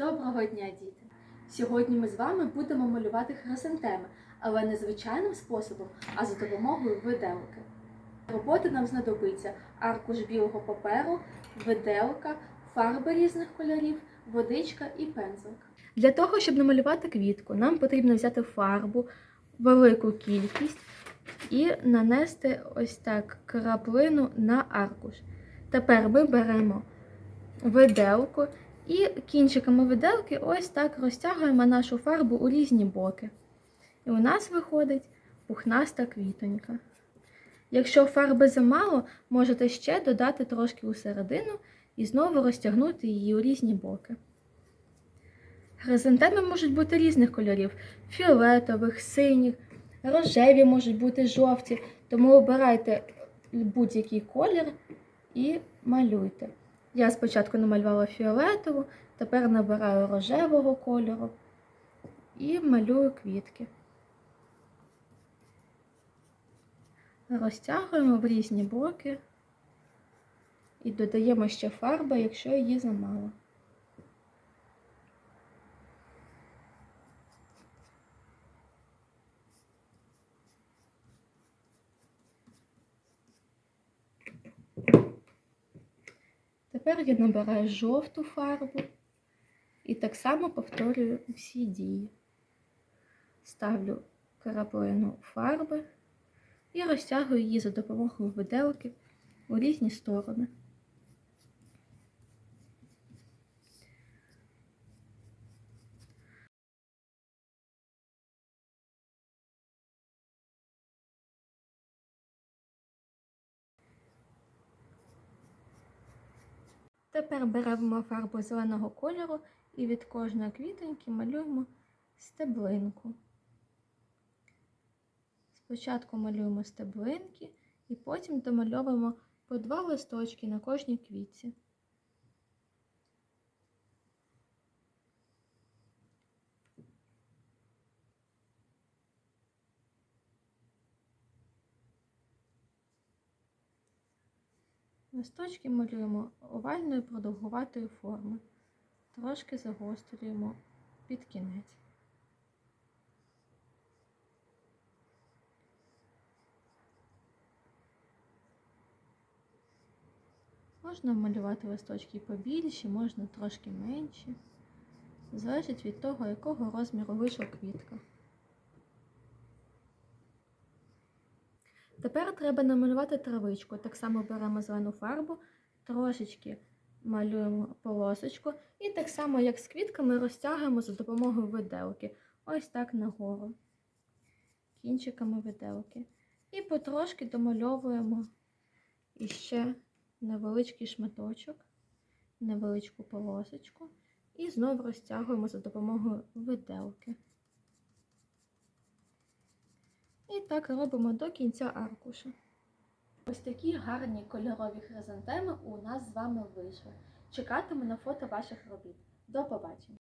Доброго дня, діти! Сьогодні ми з вами будемо малювати хризантеми, але не звичайним способом, а за допомогою виделки. Роботи нам знадобиться аркуш білого паперу, виделка, фарби різних кольорів, водичка і пензлик. Для того, щоб намалювати квітку, нам потрібно взяти фарбу, велику кількість і нанести ось так краплину на аркуш. Тепер ми беремо виделку і кінчиками виделки ось так розтягуємо нашу фарбу у різні боки. І у нас виходить пухнаста квітонька. Якщо фарби замало, можете ще додати трошки у середину і знову розтягнути її у різні боки. Хризантеми можуть бути різних кольорів: фіолетових, синіх, рожеві можуть бути жовті, тому обирайте будь-який колір і малюйте. Я спочатку намалювала фіолетову, тепер набираю рожевого кольору і малюю квітки. Розтягуємо в різні боки і додаємо ще фарби, якщо її замало. Тепер я набираю жовту фарбу і так само повторюю всі дії. Ставлю краплину фарби і розтягую її за допомогою виделки у різні сторони. Тепер беремо фарбу зеленого кольору і від кожної квітоньки малюємо стеблинку. Спочатку малюємо стеблинки і потім домальовуємо по два листочки на кожній квітці. Листочки малюємо овальної продовгуватої форми, трошки загострюємо під кінець. Можна малювати листочки побільші, можна трошки менші. Залежить від того, якого розміру вийшла квітка. Тепер треба намалювати травичку. Так само беремо зелену фарбу, трошечки малюємо полосочку і так само, як з квітками, розтягуємо за допомогою виделки. Ось так нагору, кінчиками виделки. І потрошки домальовуємо іще невеличкий шматочок, невеличку полосочку. І знову розтягуємо за допомогою виделки. І так робимо до кінця аркуша. Ось такі гарні кольорові хризантеми у нас з вами вийшли. Чекатиму на фото ваших робіт. До побачення!